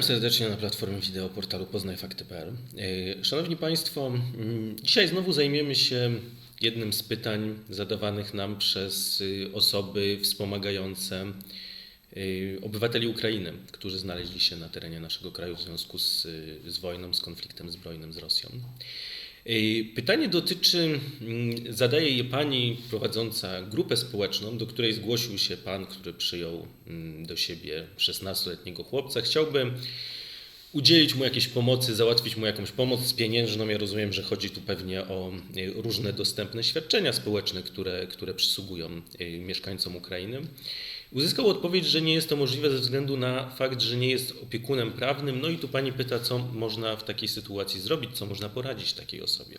Witam serdecznie na platformie wideo portalu poznajfakty.pl. E, Szanowni Państwo, mm, dzisiaj znowu zajmiemy się jednym z pytań zadawanych nam przez y, osoby wspomagające y, obywateli Ukrainy, którzy znaleźli się na terenie naszego kraju w związku z, y, z wojną, z konfliktem zbrojnym z Rosją. Pytanie dotyczy, mm, zadaje je pani prowadząca grupę społeczną, do której zgłosił się pan, który przyjął mm, do siebie 16-letniego chłopca. Chciałby udzielić mu jakiejś pomocy, załatwić mu jakąś pomoc pieniężną. Ja rozumiem, że chodzi tu pewnie o y, różne dostępne świadczenia społeczne, które, które przysługują y, mieszkańcom Ukrainy. Uzyskał odpowiedź, że nie jest to możliwe ze względu na fakt, że nie jest opiekunem prawnym. No i tu pani pyta, co można w takiej sytuacji zrobić, co można poradzić takiej osobie.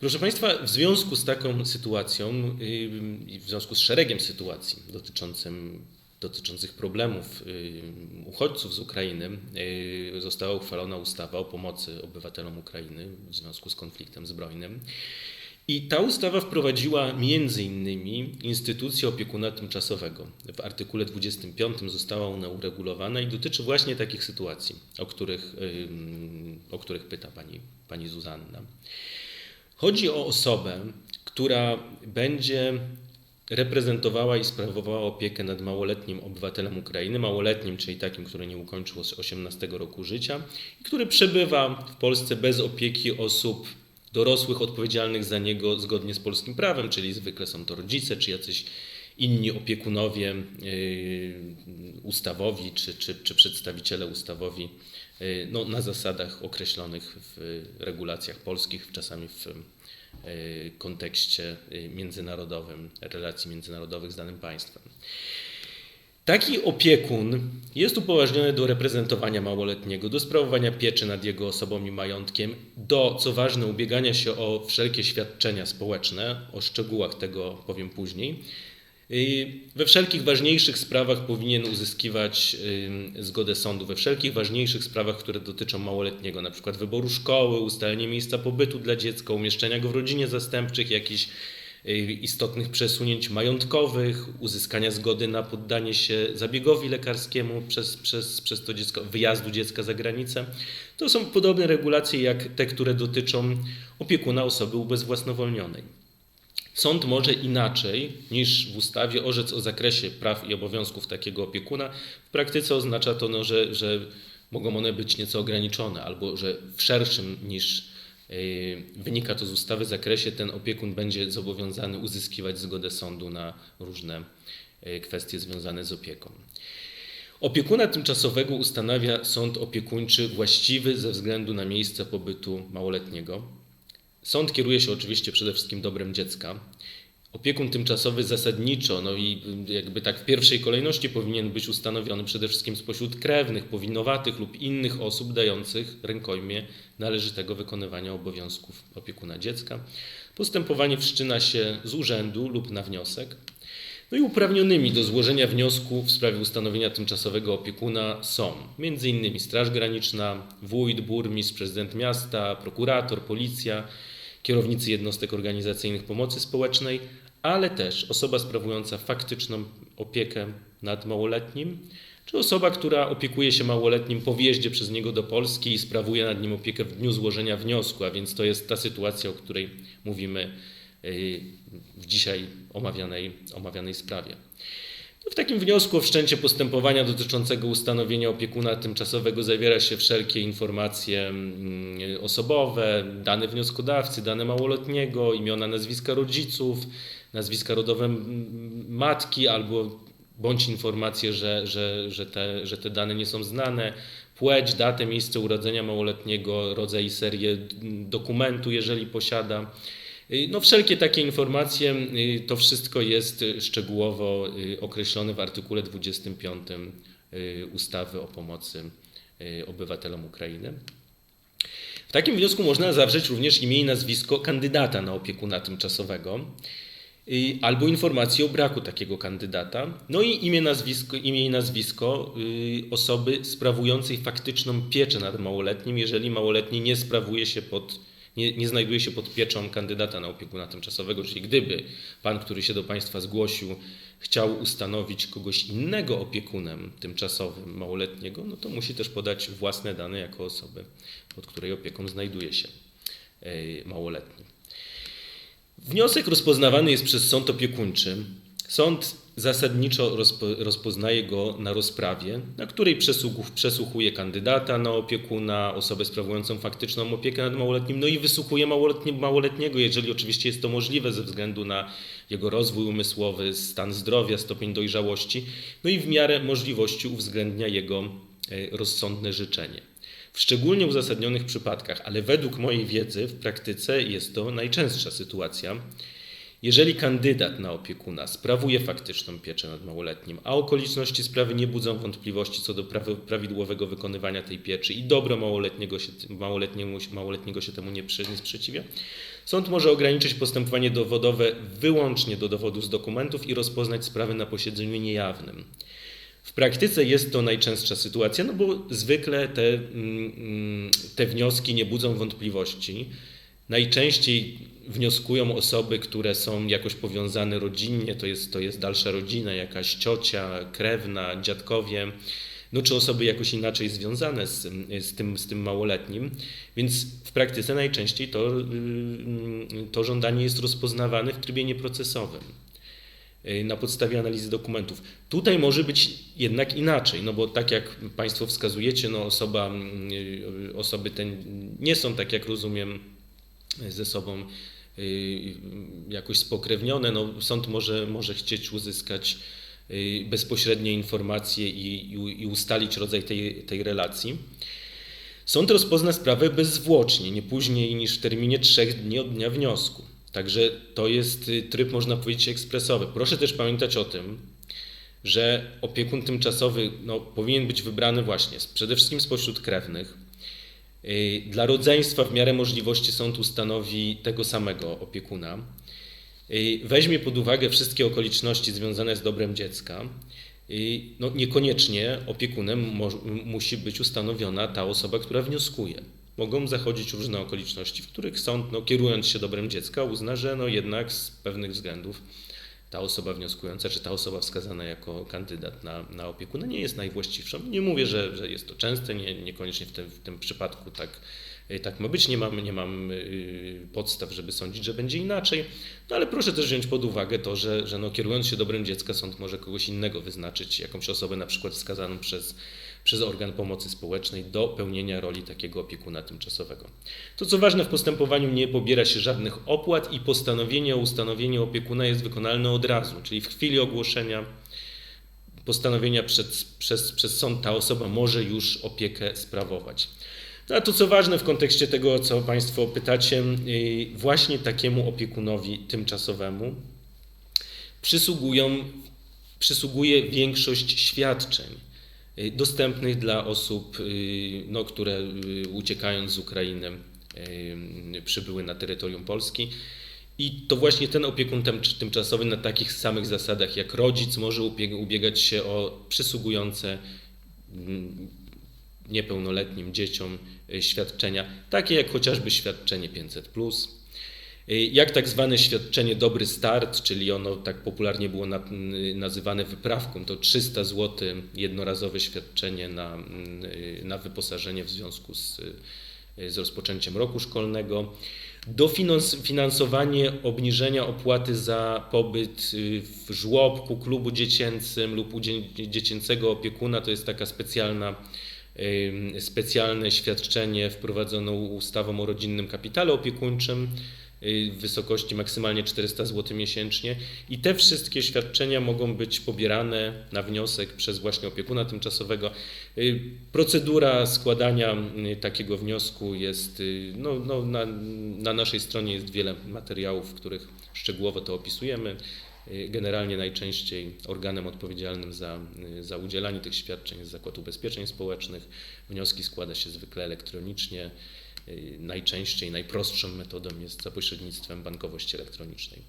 Proszę Państwa, w związku z taką sytuacją yy, w związku z szeregiem sytuacji dotyczącym, dotyczących problemów yy, uchodźców z Ukrainy yy, została uchwalona ustawa o pomocy obywatelom Ukrainy w związku z konfliktem zbrojnym. I ta ustawa wprowadziła między innymi instytucję opiekuna tymczasowego. W artykule 25 została ona uregulowana i dotyczy właśnie takich sytuacji, o których, o których pyta pani, pani Zuzanna. Chodzi o osobę, która będzie reprezentowała i sprawowała opiekę nad małoletnim obywatelem Ukrainy, małoletnim, czyli takim, który nie ukończył 18 roku życia i który przebywa w Polsce bez opieki osób dorosłych odpowiedzialnych za niego zgodnie z polskim prawem, czyli zwykle są to rodzice czy jacyś inni opiekunowie yy, ustawowi czy, czy, czy przedstawiciele ustawowi yy, no, na zasadach określonych w regulacjach polskich, czasami w yy, kontekście międzynarodowym, relacji międzynarodowych z danym państwem. Taki opiekun jest upoważniony do reprezentowania małoletniego, do sprawowania pieczy nad jego osobą i majątkiem, do, co ważne, ubiegania się o wszelkie świadczenia społeczne. O szczegółach tego powiem później. We wszelkich ważniejszych sprawach powinien uzyskiwać zgodę sądu, we wszelkich ważniejszych sprawach, które dotyczą małoletniego, przykład wyboru szkoły, ustalenie miejsca pobytu dla dziecka, umieszczenia go w rodzinie zastępczych, jakichś istotnych przesunięć majątkowych, uzyskania zgody na poddanie się zabiegowi lekarskiemu przez, przez, przez to dziecko, wyjazdu dziecka za granicę. To są podobne regulacje jak te, które dotyczą opiekuna osoby ubezwłasnowolnionej. Sąd może inaczej niż w ustawie orzec o zakresie praw i obowiązków takiego opiekuna. W praktyce oznacza to, no, że, że mogą one być nieco ograniczone albo że w szerszym niż wynika to z ustawy w zakresie, ten opiekun będzie zobowiązany uzyskiwać zgodę sądu na różne yy, kwestie związane z opieką. Opiekuna tymczasowego ustanawia sąd opiekuńczy właściwy ze względu na miejsce pobytu małoletniego. Sąd kieruje się oczywiście przede wszystkim dobrem dziecka. Opiekun tymczasowy zasadniczo, no i jakby tak w pierwszej kolejności powinien być ustanowiony przede wszystkim spośród krewnych, powinowatych lub innych osób dających rękojmie należytego wykonywania obowiązków opiekuna dziecka. Postępowanie wszczyna się z urzędu lub na wniosek. No i uprawnionymi do złożenia wniosku w sprawie ustanowienia tymczasowego opiekuna są m.in. Straż Graniczna, wójt, burmistrz, prezydent miasta, prokurator, policja, kierownicy jednostek organizacyjnych pomocy społecznej, ale też osoba sprawująca faktyczną opiekę nad małoletnim, czy osoba, która opiekuje się małoletnim po wjeździe przez niego do Polski i sprawuje nad nim opiekę w dniu złożenia wniosku, a więc to jest ta sytuacja, o której mówimy y, w dzisiaj omawianej, omawianej sprawie. W takim wniosku o wszczęcie postępowania dotyczącego ustanowienia opiekuna tymczasowego zawiera się wszelkie informacje mm, osobowe, dane wnioskodawcy, dane małoletniego, imiona, nazwiska rodziców, nazwiska rodowe matki albo bądź informacje, że, że, że, te, że te dane nie są znane, płeć, datę, miejsce urodzenia małoletniego, rodzaj i serię dokumentu, jeżeli posiada. No wszelkie takie informacje, y, to wszystko jest szczegółowo y, określone w artykule 25 y, ustawy o pomocy obywatelom Ukrainy. W takim wniosku można zawrzeć również imię i nazwisko kandydata na opiekuna tymczasowego albo informację o braku takiego kandydata, no i imię, nazwisko, imię i nazwisko osoby sprawującej faktyczną pieczę nad małoletnim, jeżeli małoletni nie sprawuje się pod nie, nie znajduje się pod pieczą kandydata na opiekuna tymczasowego, czyli gdyby pan, który się do państwa zgłosił, chciał ustanowić kogoś innego opiekunem tymczasowym małoletniego, no to musi też podać własne dane jako osoby, pod której opieką znajduje się e, małoletni. Wniosek rozpoznawany jest przez sąd opiekuńczy. Sąd zasadniczo rozpo, rozpoznaje go na rozprawie, na której przesłuchuje kandydata na opiekuna, osobę sprawującą faktyczną opiekę nad małoletnim, no i wysłuchuje małoletni, małoletniego, jeżeli oczywiście jest to możliwe ze względu na jego rozwój umysłowy, stan zdrowia, stopień dojrzałości, no i w miarę możliwości uwzględnia jego e, rozsądne życzenie. W szczególnie uzasadnionych przypadkach, ale według mojej wiedzy w praktyce jest to najczęstsza sytuacja, jeżeli kandydat na opiekuna sprawuje faktyczną pieczę nad małoletnim, a okoliczności sprawy nie budzą wątpliwości co do prawidłowego wykonywania tej pieczy i dobro małoletniego się, małoletniego, się temu nie, nie sprzeciwia, sąd może ograniczyć postępowanie dowodowe wyłącznie do dowodu z dokumentów i rozpoznać sprawę na posiedzeniu niejawnym. W praktyce jest to najczęstsza sytuacja, no bo zwykle te, mm, mm, te wnioski nie budzą wątpliwości. Najczęściej wnioskują osoby, które są jakoś powiązane rodzinnie, to jest, to jest dalsza rodzina, jakaś ciocia, krewna, dziadkowie, no czy osoby jakoś inaczej związane z, z, tym, z tym małoletnim. Więc w praktyce najczęściej to, y, to żądanie jest rozpoznawane w trybie nieprocesowym y, na podstawie analizy dokumentów. Tutaj może być jednak inaczej, no bo tak jak Państwo wskazujecie, no osoba, y, osoby te nie są, tak jak rozumiem, ze sobą y, jakoś spokrewnione, no, sąd może, może chcieć uzyskać y, bezpośrednie informacje i, i, i ustalić rodzaj tej, tej relacji. Sąd rozpozna sprawę bezzwłocznie, nie później niż w terminie trzech dni od dnia wniosku. Także to jest y, tryb, można powiedzieć, ekspresowy. Proszę też pamiętać o tym, że opiekun tymczasowy no, powinien być wybrany właśnie przede wszystkim spośród krewnych, dla rodzeństwa w miarę możliwości sąd ustanowi tego samego opiekuna. Y, weźmie pod uwagę wszystkie okoliczności związane z dobrem dziecka. Y, no, niekoniecznie opiekunem musi być ustanowiona ta osoba, która wnioskuje. Mogą zachodzić różne okoliczności, w których sąd, no, kierując się dobrem dziecka, uzna, że no, jednak z pewnych względów ta osoba wnioskująca, czy ta osoba wskazana jako kandydat na, na opiekuna nie jest najwłaściwszą. Nie mówię, że, że jest to częste, nie, niekoniecznie w tym, w tym przypadku tak, tak ma być, nie mam, nie mam y, podstaw, żeby sądzić, że będzie inaczej, no ale proszę też wziąć pod uwagę to, że, że no, kierując się dobrem dziecka, sąd może kogoś innego wyznaczyć, jakąś osobę na przykład wskazaną przez przez organ pomocy społecznej do pełnienia roli takiego opiekuna tymczasowego. To co ważne, w postępowaniu nie pobiera się żadnych opłat i postanowienie o ustanowieniu opiekuna jest wykonalne od razu, czyli w chwili ogłoszenia postanowienia przed, przez, przez sąd ta osoba może już opiekę sprawować. No a to co ważne w kontekście tego, co Państwo pytacie, y, właśnie takiemu opiekunowi tymczasowemu przysługują, przysługuje większość świadczeń Y, dostępnych dla osób, y, no, które uciekając z Ukrainy przybyły na terytorium Polski. I to właśnie ten opiekun tymczasowy na takich samych zasadach jak rodzic może ubiegać się o przysługujące mm, niepełnoletnim dzieciom świadczenia, takie jak chociażby świadczenie 500 Y, jak tak zwane świadczenie Dobry Start, czyli ono tak popularnie było nazywane wyprawką, to 300 zł jednorazowe świadczenie na, y, na wyposażenie w związku z, y, z rozpoczęciem roku szkolnego. Dofinansowanie obniżenia opłaty za pobyt w żłobku, klubu dziecięcym lub u dziecięcego opiekuna to jest taka specjalna specjalne świadczenie wprowadzoną ustawą o rodzinnym kapitale opiekuńczym w wysokości maksymalnie 400 zł miesięcznie i te wszystkie świadczenia mogą być pobierane na wniosek przez właśnie opiekuna tymczasowego. Y, procedura składania y, takiego wniosku jest, y, no, no, na, na naszej stronie jest wiele materiałów, w których szczegółowo to opisujemy. Generalnie najczęściej organem odpowiedzialnym za, za udzielanie tych świadczeń jest Zakład Ubezpieczeń Społecznych. Wnioski składa się zwykle elektronicznie. Y, najczęściej najprostszą metodą jest za pośrednictwem bankowości elektronicznej.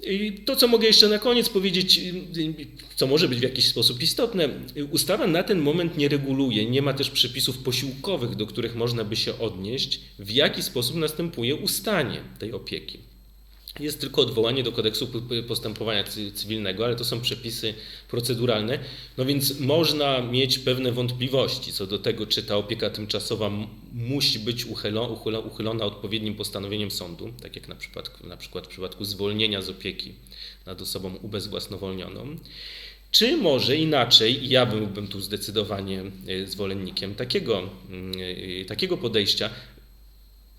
I To, co mogę jeszcze na koniec powiedzieć, co może być w jakiś sposób istotne, ustawa na ten moment nie reguluje, nie ma też przepisów posiłkowych, do których można by się odnieść, w jaki sposób następuje ustanie tej opieki. Jest tylko odwołanie do kodeksu postępowania cy- cywilnego, ale to są przepisy proceduralne, no więc można mieć pewne wątpliwości co do tego, czy ta opieka tymczasowa musi być uchylo, uchylo, uchylona odpowiednim postanowieniem sądu, tak jak na przykład, na przykład w przypadku zwolnienia z opieki nad osobą ubezwłasnowolnioną. Czy może inaczej, ja byłbym tu zdecydowanie e, zwolennikiem takiego, mm, e, takiego podejścia,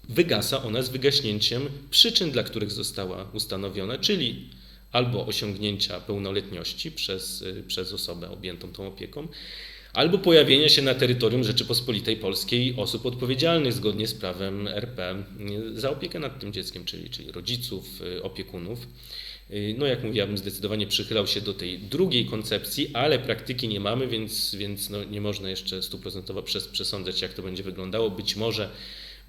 wygasa ona z wygaśnięciem przyczyn, dla których została ustanowiona, czyli albo osiągnięcia pełnoletności przez, y, przez osobę objętą tą opieką, albo pojawienia się na terytorium Rzeczypospolitej Polskiej osób odpowiedzialnych zgodnie z prawem RP y, za opiekę nad tym dzieckiem, czyli, czyli rodziców, y, opiekunów. No, jak mówiłem, zdecydowanie przychylał się do tej drugiej koncepcji, ale praktyki nie mamy, więc, więc no, nie można jeszcze stuprocentowo przes- przesądzać, jak to będzie wyglądało. Być może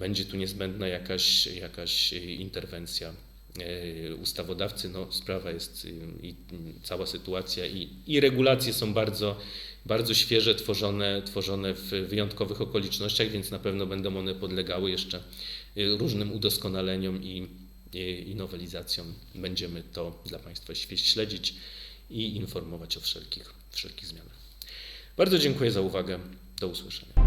będzie tu niezbędna jakaś, jakaś interwencja y, ustawodawcy. No, sprawa jest y, i cała sytuacja i, i regulacje są bardzo, bardzo świeże, tworzone, tworzone w wyjątkowych okolicznościach, więc na pewno będą one podlegały jeszcze y, różnym udoskonaleniom i, i, i nowelizacjom. Będziemy to dla Państwa śledzić i informować o wszelkich, wszelkich zmianach. Bardzo dziękuję za uwagę. Do usłyszenia.